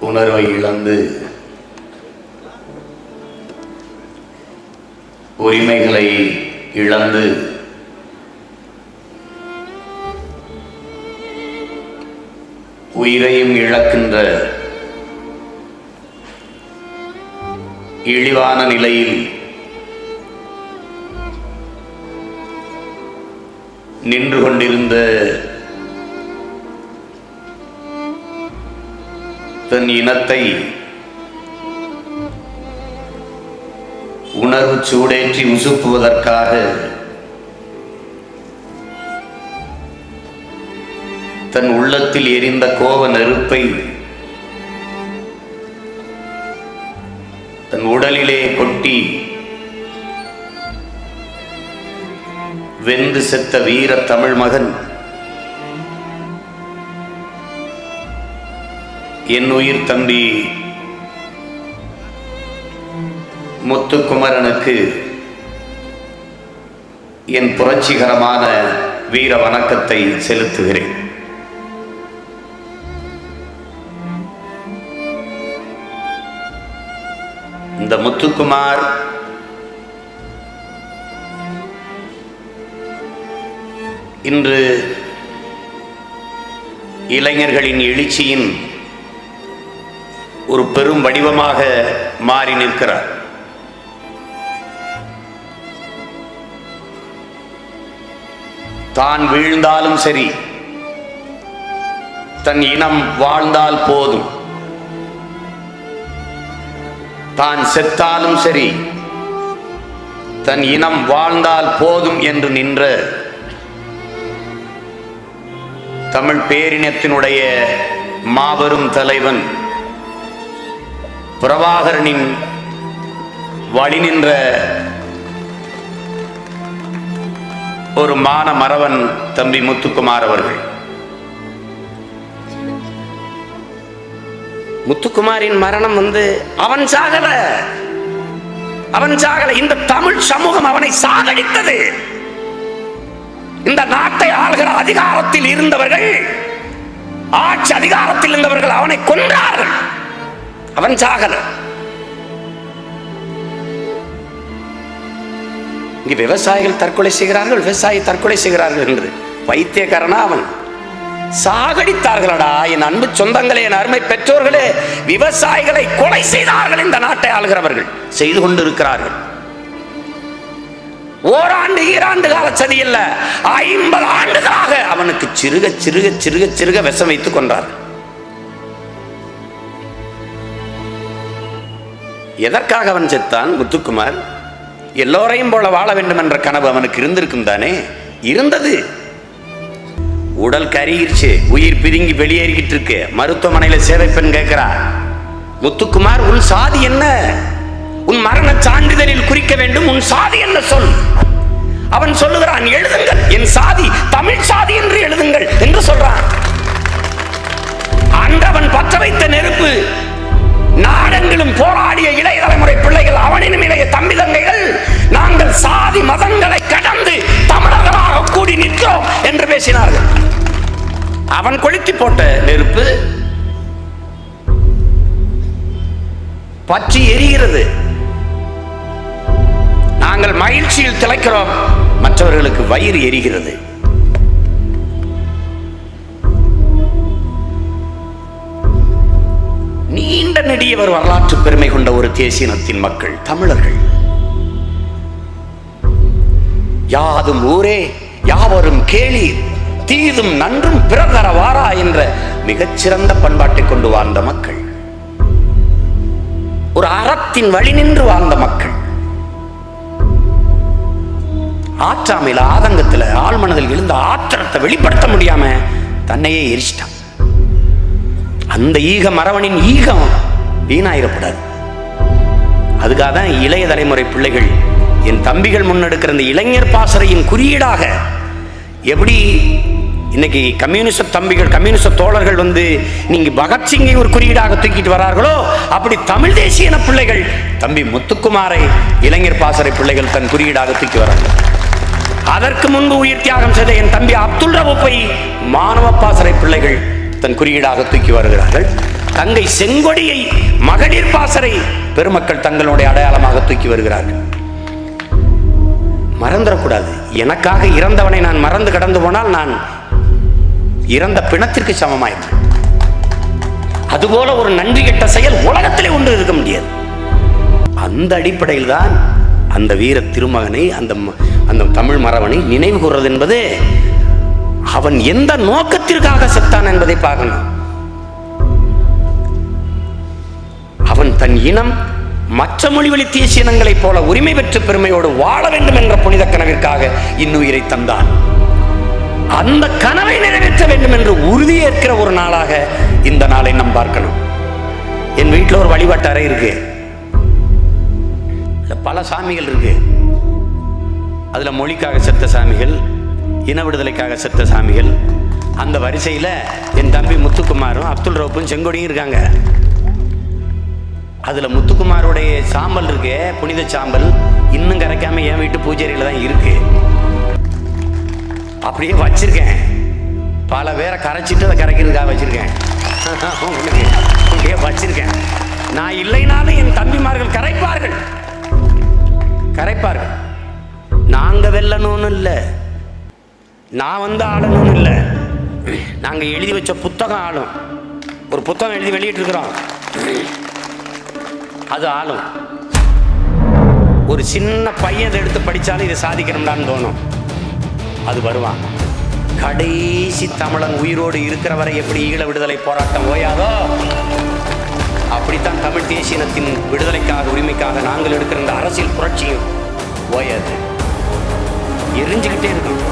உணர்வை இழந்து உரிமைகளை இழந்து உயிரையும் இழக்கின்ற இழிவான நிலையில் நின்று கொண்டிருந்த தன் இனத்தை உணர்வு சூடேற்றி உசுப்புவதற்காக தன் உள்ளத்தில் எரிந்த கோப நெருப்பை தன் உடலிலே கொட்டி வெந்து செத்த வீர தமிழ் மகன் என் உயிர் தம்பி முத்துக்குமரனுக்கு என் புரட்சிகரமான வீர வணக்கத்தை செலுத்துகிறேன். இந்த முத்துக்குமார் இன்று இளைஞர்களின் எழுச்சியின் ஒரு பெரும் வடிவமாக மாறி நிற்கிறார். தான் வீழ்ந்தாலும் சரி தன் இனம் வாழ்ந்தால் போதும். தான் செத்தாலும் சரி தன் இனம் வாழ்ந்தால் போதும் என்று நின்ற தமிழ் பேரினத்தினுடைய மாபெரும் தலைவன் பிரபாகரனின் வழி நின்ற ஒரு மான மறவன் தம்பி முத்துக்குமார் அவர்கள். முத்துக்குமாரின் மரணம் வந்து அவன் சாகல. அவன் சாகல. இந்த தமிழ் சமூகம் அவனை சாகடித்தது. இந்த நாட்டை ஆளுகிற அதிகாரத்தில் இருந்தவர்கள் ஆட்சி அதிகாரத்தில் இருந்தவர்கள் அவனை கொன்றார்கள். அவன் சாகல இங்கு விவசாயிகள் தற்கொலை செய்கிறார்கள் விவசாயி தற்கொலை செய்கிறார்கள் என்று. வைத்தியக்காரனா அவன். சாகடித்தார்களடா என் அன்பு சொந்தங்களே என் அருமை பெற்றோர்களே. விவசாயிகளை கொலை செய்தார்கள் இந்த நாட்டை ஆளுகிறவர்கள். செய்து கொண்டிருக்கிறார்கள். ஓராண்டு ஈராண்டு கால சதி இல்ல ஐம்பது ஆண்டுகளாக அவனுக்கு சிறுக சிறுக சிறுக சிறுக விஷம் வைத்துக் கொண்டார்கள். எதற்காக அவன் செத்தான் முத்துக்குமார்? எல்லோரையும் போல வாழ வேண்டும் என்ற கனவு அவனுக்கு இருந்திருக்கும் தானே? இருந்தது. உடல் கருகிருச்சு உயிர் பிதுங்கி வெளியேறிக்கிட்டு இருக்கு மருத்துவமனையில சேவை பெண் கேட்கிறா முத்துக்குமார் உன் சாதி என்ன? உன் மரண சான்றிதழில் குறிக்க வேண்டும் உன் சாதி என்ன சொல்? அவன் சொல்லுகிறான் எழுதுங்கள் என் சாதி தமிழ் சாதி என்று எழுதுங்கள் என்று சொல்றான். அன்றவன் பற்ற வைத்த நெருப்பு நாடெங்கிலும் போராடிய இளைய தலைமுறை பிள்ளைகள் அவனினும் இளைய தம்பி தங்கைகள் நாங்கள் சாதி மதங்களை கடந்து தமிழர்களாக கூடி நிற்கிறோம் என்று பேசினார்கள். அவன் கொளுத்தி போட்ட நெருப்பு பற்றி எரிகிறது. நாங்கள் மகிழ்ச்சியில் திளைக்கிறோம். மற்றவர்களுக்கு வயிறு எரிகிறது. நீண்ட வரலாற்று பெருமை கொண்ட ஒரு தேசியனத்தின் மக்கள் தமிழர்கள். யாதும் ஊரே யாவரும் கேளீர் தீதும் நன்றும் பிறர் வாரா என்ற மிகச்சிறந்த பண்பாட்டை கொண்டு வாழ்ந்த மக்கள். ஒரு அறத்தின் வழி நின்று வாழ்ந்த மக்கள். ஆற்றாமையில ஆதங்கத்துல ஆழ்மனதில் எழுந்த ஆத்திரத்தை வெளிப்படுத்த முடியாம தன்னையே எரிச்சிட்டான். அந்த ஈக மரவனின் ஈகம் வீணாயிரப்படாது. அதுக்காக தான் இளைய தலைமுறை பிள்ளைகள் என் தம்பிகள் முன்னெடுக்கிற இந்த இளைஞர் பாசறையின் குறியீடாக எப்படி இன்னைக்கு கம்யூனிச தம்பிகள் கம்யூனிச தோழர்கள் வந்து நீங்க பகத்சிங்கை ஒரு குறியீடாக தூக்கிட்டு வரார்களோ அப்படி தமிழ் தேசிய பிள்ளைகள் தம்பி முத்துக்குமாரை இளைஞர் பாசறை பிள்ளைகள் தன் குறியீடாக தூக்கி வராங்க. அதற்கு முன்பு உயிர் தியாகம் செய்த என் தம்பி அப்துல் ரவுப்பை மாணவ பாசறை பிள்ளைகள் தன் குறியீடாக தூக்கி வருகிறார்கள். கங்கை செங்கொடியை மகளிர் பாசறை பெருமக்கள் தங்களுடைய அடையாளமாக தூக்கி வருகிறார்கள். மறந்துடக்கூடாது. எனக்காக இறந்தவனை நான் மறந்து கடந்து போனால் நான் இறந்த பிணத்திற்கு சமமாயிருக்கும் அதுபோல ஒரு நன்றி கெட்ட செயல் உலகத்திலே ஒன்று இருக்க முடியாது. அந்த அடிப்படையில் தான் அந்த வீர திருமகனை அந்த அந்த தமிழ் மறவனை நினைவு கூறுறது என்பது அவன் எந்த நோக்கத்திற்காக செத்தான் என்பதை பார்க்கணும். அவன் தன் இனம் மற்ற மொழிவழி தேசிய இனங்களைப் போல உரிமை பெற்ற பெருமையோடு வாழ வேண்டும் என்ற புனித கனவிற்காக இன்னுயிரை தந்தான். அந்த கனவை நிறைவேற்ற வேண்டும் என்று உறுதியேற்கிற ஒரு நாளாக இந்த நாளை நாம் பார்க்கணும். என் வீட்டில் ஒரு வழிபாட்டு அறை இருக்கு பல சாமிகள் இருக்கு. அதுல மொழிக்காக செத்த சாமிகள் இன விடுதலைக்காக செத்த சாமிகள். அந்த வரிசையில் என் தம்பி முத்துக்குமாரும் அப்துல் ரவுப்பும் செங்கோடியும் இருக்காங்க. அதில் முத்துக்குமாருடைய சாம்பல் இருக்கு புனித சாம்பல் இன்னும் கரைக்காம என் வீட்டு பூஜையில தான் இருக்கு. அப்படியே வச்சிருக்கேன். பல பேரை கரைச்சிட்டு அதை கரைக்கிறதுக்காக வச்சிருக்கேன். உங்களுக்கு அப்படியே வச்சிருக்கேன். நான் இல்லைனாலும் என் தம்பிமார்கள் கரைப்பார்கள். கரைப்பார்கள். நாங்க வெல்லணும்னு இல்லை. நான் வந்து ஆளணும்னு இல்லை. நாங்கள் எழுதி வச்ச புத்தகம் ஆளும். ஒரு புத்தகம் எழுதி வெளியிட்டிருக்கிறோம். இருக்கிறோம் அது ஆளும். ஒரு சின்ன பையன் அதை எடுத்து படித்தாலும் இதை சாதிக்கணும்டான்னு தோணும். அது வருவான். கடைசி தமிழன் உயிரோடு இருக்கிற வரை எப்படி ஈழ விடுதலை போராட்டம் ஓயாதோ அப்படித்தான் தமிழ் தேசியனத்தின் விடுதலைக்காக உரிமைக்காக நாங்கள் எடுக்கிற இந்த அரசியல் புரட்சியும் ஓயாது. எரிஞ்சுக்கிட்டே இருக்கும்